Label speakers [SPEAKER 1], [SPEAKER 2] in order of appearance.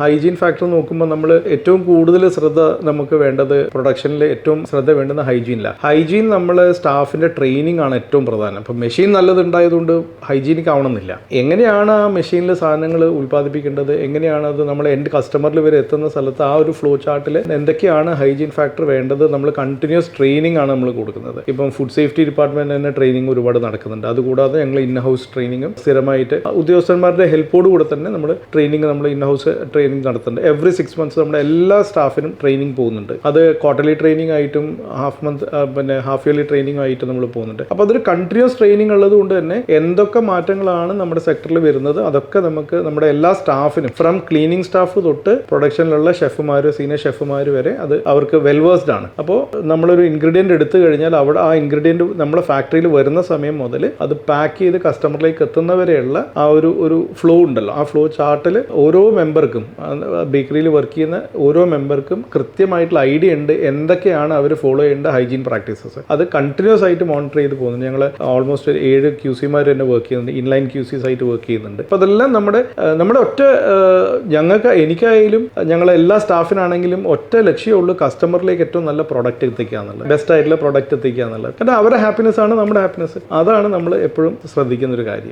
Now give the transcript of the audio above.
[SPEAKER 1] Hygiene factor നോക്കുമ്പോൾ നമ്മൾ ഏറ്റവും കൂടുതൽ ശ്രദ്ധ നമുക്ക് വേണ്ടത് പ്രൊഡക്ഷനിൽ ഏറ്റവും ശ്രദ്ധ വേണ്ടുന്ന ഹൈജീനിലാണ് ഹൈജീൻ നമ്മൾ സ്റ്റാഫിന്റെ ട്രെയിനിങ് ആണ് ഏറ്റവും പ്രധാനം. അപ്പം മെഷീൻ നല്ലതുണ്ടായതുകൊണ്ട് ഹൈജീനിക് ആവണമെന്നില്ല. എങ്ങനെയാണ് ആ മെഷീനിൽ സാധനങ്ങൾ ഉൽപ്പാദിപ്പിക്കേണ്ടത്? എങ്ങനെയാണ് അത് നമ്മൾ എന്റെ കസ്റ്റമറിൽ വരെ എത്തുന്ന സ്ഥലത്ത് ആ ഒരു ഫ്ലോ ചാർട്ടിൽ എന്തൊക്കെയാണ് ഹൈജീൻ ഫാക്ടർ വേണ്ടത്? നമ്മൾ കണ്ടിന്യൂസ് ട്രെയിനിങ് ആണ് നമ്മൾ കൊടുക്കുന്നത്. ഇപ്പം ഫുഡ് സേഫ്റ്റി ഡിപ്പാർട്ട്മെന്റ് തന്നെ ട്രെയിനിങ് ഒരുപാട് നടക്കുന്നുണ്ട്. അതുകൂടാതെ ഞങ്ങൾ ഇൻ ഹൗസ് ട്രെയിനിങ്ങും സ്ഥിരമായിട്ട് ഉദ്യോഗസ്ഥന്മാരുടെ ഹെൽപ്പോട് കൂടെ തന്നെ നമ്മൾ ട്രെയിനിങ് നമ്മൾ ഇൻ ഹൗസ് ട്രെയിനിങ് നടത്തുന്നുണ്ട്. എവറി സിക്സ് മന്ത്സ് നമ്മുടെ എല്ലാ സ്റ്റാഫിനും ട്രെയിനിങ് പോകുന്നുണ്ട്. അത് ക്വാർട്ടർലി ട്രെയിനിങ് ആയിട്ടും ഹാഫ് മന്ത് പിന്നെ ഹാഫ് ഇയർലി ട്രെയിനിങ് ആയിട്ടും നമ്മൾ പോകുന്നുണ്ട്. അപ്പോൾ അതൊരു കണ്ടിന്യൂസ് ട്രെയിനിങ് ഉള്ളത് കൊണ്ട് തന്നെ എന്തൊക്കെ മാറ്റങ്ങളാണ് നമ്മുടെ സെക്ടറിൽ വരുന്നത് അതൊക്കെ നമുക്ക് നമ്മുടെ എല്ലാ സ്റ്റാഫിനും ഫ്രം ക്ലീനിങ് സ്റ്റാഫ് തൊട്ട് പ്രൊഡക്ഷനിലുള്ള ഷെഫുമാർ സീനിയർ ഷെഫുമാർ വരെ അത് അവർക്ക് വെൽവേഴ്സ്ഡ് ആണ്. അപ്പോൾ നമ്മളൊരു ഇൻഗ്രീഡിയന്റ് എടുത്തു കഴിഞ്ഞാൽ അവിടെ ആ ഇൻഗ്രീഡിയന്റ് നമ്മുടെ ഫാക്ടറിയിൽ വരുന്ന സമയം മുതൽ അത് പാക്ക് ചെയ്ത് കസ്റ്റമറിലേക്ക് എത്തുന്നവരെയുള്ള ആ ഒരു ഒരു ഫ്ലോ ഉണ്ടല്ലോ. ആ ഫ്ലോ ചാർട്ടിൽ ഓരോ മെമ്പർക്കും ബേക്കറിയിൽ വർക്ക് ചെയ്യുന്ന ഓരോ മെമ്പർക്കും കൃത്യമായിട്ടുള്ള ഐഡിയ ഉണ്ട് എന്തൊക്കെയാണ് അവർ ഫോളോ ചെയ്യേണ്ട ഹൈജീൻ പ്രാക്ടീസസ് അത് കണ്ടിന്യൂസ് ആയിട്ട് മോണിറ്റർ ചെയ്ത് പോകുന്നു ഞങ്ങൾ ഓൾമോസ്റ്റ് ഏഴ് ക്യൂ സിമാർ തന്നെ വർക്ക് ചെയ്യുന്നുണ്ട്. ഇൻലൈൻ ക്യൂ സീസ് ആയിട്ട് വർക്ക് ചെയ്യുന്നുണ്ട്. അപ്പോൾ അതെല്ലാം നമ്മുടെ നമ്മുടെ ഒറ്റ ഞങ്ങൾക്ക് എനിക്കായാലും ഞങ്ങളെ എല്ലാ സ്റ്റാഫിനാണെങ്കിലും ഒറ്റ ലക്ഷ്യമുള്ളൂ കസ്റ്റമറിലേക്ക് ഏറ്റവും നല്ല പ്രൊഡക്റ്റ് എത്തിക്കുക എന്നുള്ളത്. ബെസ്റ്റ് ആയിട്ടുള്ള പ്രൊഡക്റ്റ് എത്തിക്കുക എന്നുള്ളത്. കാരണം അവരുടെ ഹാപ്പിനെസ് ആണ് നമ്മുടെ ഹാപ്പിനെസ് അതാണ് നമ്മൾ എപ്പോഴും ശ്രദ്ധിക്കുന്ന ഒരു കാര്യം.